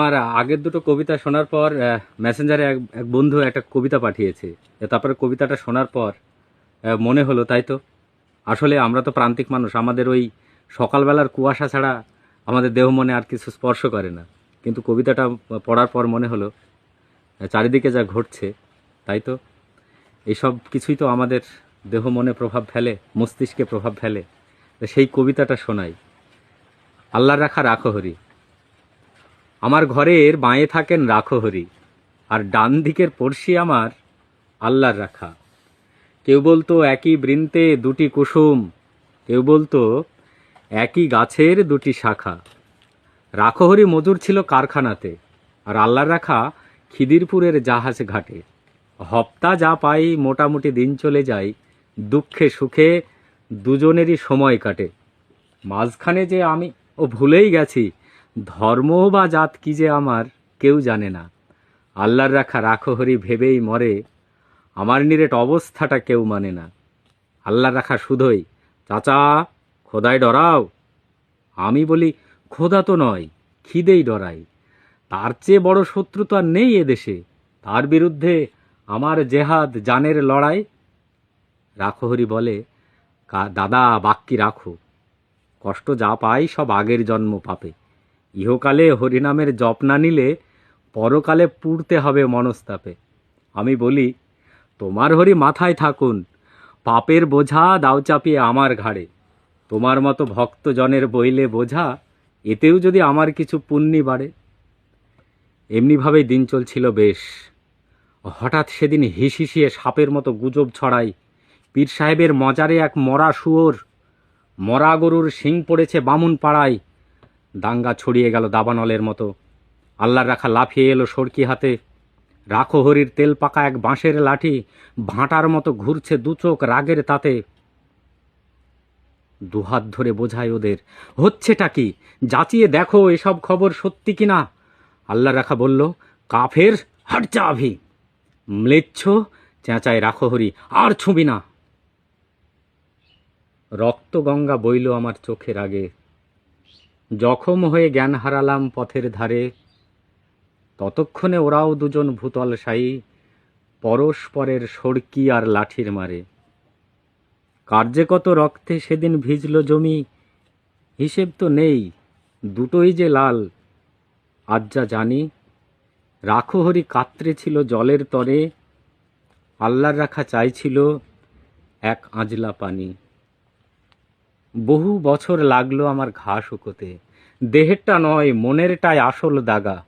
আমার আগের দুটো কবিতা শোনার পর মেসেঞ্জারে এক এক বন্ধু একটা কবিতা পাঠিয়েছে। তারপরে কবিতাটা শোনার পর মনে হলো, তাই তো? আসলে আমরা তো প্রান্তিক মানুষ, আমাদের ওই সকালবেলার কুয়াশা ছাড়া আমাদের দেহ মনে আর কিছু স্পর্শ করে না। কিন্তু কবিতাটা পড়ার পর মনে হলো চারিদিকে যা ঘটছে, তাই তো? এইসব কিছুই তো আমাদের দেহ মনে প্রভাব ফেলে, মস্তিষ্কে প্রভাব ফেলে। সেই কবিতাটা শোনাই। আল্লাহ রাখা রাখো হরি। আমার ঘরের বাঁয়ে থাকেন রাখো হরি আর ডান দিকের পড়শি আমার আল্লাহর রাখা। কেউ বলতো একই বৃন্তে দুটি কুসুম, কেউ বলতো একই গাছের দুটি শাখা। রাখহরি মজুর ছিল কারখানাতে, আর আল্লাহর রাখা খিদিরপুরের জাহাজ ঘাটে। হপ্তা যা পাই মোটামুটি দিন চলে যায়, দুঃখে সুখে দুজনেরই সময় কাটে। মাঝখানে যে আমি ও ভুলেই গেছি ধর্ম বা জাত কি যে আমার, কেউ জানে না। আল্লাহর রাখা রাখো হরি ভেবেই মরে, আমার নিরেট অবস্থাটা কেউ মানে না। আল্লাহর রাখা শুধোই, চাচা, খোদায় ডরাও। আমি বলি, খোদা তো নয়, খিদেই ডরাই। তার চেয়ে বড় শত্রু তো আর নেই এদেশে। তার বিরুদ্ধে আমার জেহাদ জানের লড়াই। রাখো হরি বলে দাদা বাক্যি রাখো। কষ্ট যা পাই সব আগের জন্ম পাপে। ইহকালে হরিনামের জপ না নিলে পরকালে পুড়তে হবে মনস্তাপে। আমি বলি, তোমার হরি মাথায় থাকুন, পাপের বোঝা দাও চাপিয়ে আমার ঘাড়ে। তোমার মতো ভক্তজনের বইলে বোঝা, এতেও যদি আমার কিছু পুণ্যি বাড়ে। এমনিভাবেই দিন চলছিল বেশ। হঠাৎ সেদিন হিসিসিয়ে সাপের মতো গুজব ছড়াই, পীর সাহেবের মজারে এক মরা শুয়োর, মরা গরুর শিং পড়েছে বামুন পাড়ায় দাঙ্গা ছড়িয়ে গেল দাবানলের মতো। আল্লাহর রাখা লাফিয়ে এলো সরকি হাতে। রাখো হরির তেল পাকা এক বাঁশের লাঠি, ভাঁটার মতো ঘুরছে দু চোখ রাগের তাতে। দুহাত ধরে বোঝায় ওদের, হচ্ছেটা কি? যাচিয়ে দেখো এসব খবর সত্যি কিনা আল্লাহ রাখা বলল, কাফের, হাটচা আভি। ম্লেচ্ছ, চেঁচায় রাখো হরি, আর ছুবি না। রক্তগঙ্গা বইল আমার চোখের আগে। জখম হয়ে জ্ঞান হারালাম পথের ধারে। ততক্ষণে ওরাও দুজন ভূতল সাই, পরস্পরের সড়কি আর লাঠির মারে। কার্যে কত রক্তে সেদিন ভিজল জমি, হিসেব তো নেই, দুটোই যে লাল, আজ যা জানি। রাখো হরি কাত্রে ছিল জলের তরে, আল্লাহর রাখা চাইছিল এক আঁজলা পানি। বহু বছর লাগল আমার ঘা শুকোতে। দেহেরটা নয়, মনেরটাই আসল দাগা।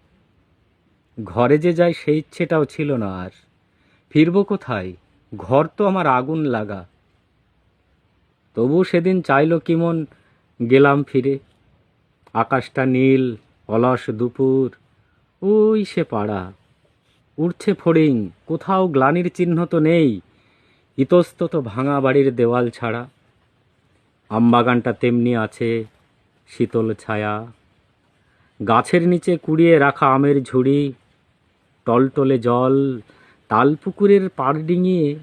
ঘরে যে যাই সেই ইচ্ছেটাও ছিল না আর। ফিরবো কোথায়? ঘর তো আমার আগুন লাগা। তবু সেদিন চাইলো কিমন গেলাম ফিরে। আকাশটা নীল, অলস দুপুর, ওই সে পাড়া। উঠছে ফড়িং, কোথাও গ্লানির চিহ্ন তো নেই। ইতস্তত ভাঙা বাড়ির দেওয়াল ছাড়া। আমবাগানটা তেমনি আছে, শীতল ছায়া। গাছের নিচে কুড়িয়ে রাখা আমের ঝুড়ি, টলটলে জল, তালপুকুরের পাড় ডিঙিয়ে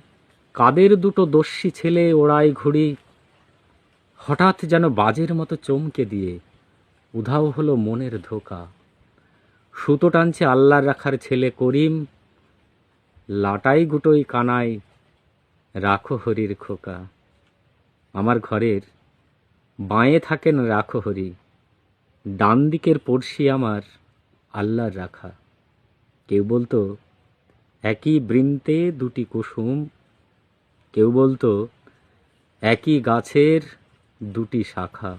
কাদের দুটো দস্যি ছেলে ওড়ায় ঘুড়ি। হঠাৎ যেন বাজের মতো চমকে দিয়ে উধাও হলো মনের ধোকা। সুতো টানছে আল্লাহর রাখার ছেলে করিম, লাটাই গুটোই কানায়, রাখো হরির খোকা। আমার ঘরের বাঁয়ে থাকেন রাখো হরি, ডান দিকের পড়শি আমার আল্লাহর রাখা। কেউ বলতো, একই বৃন্তে দুটি কুসুম। কেউ বলতো, একই গাছের দুটি শাখা।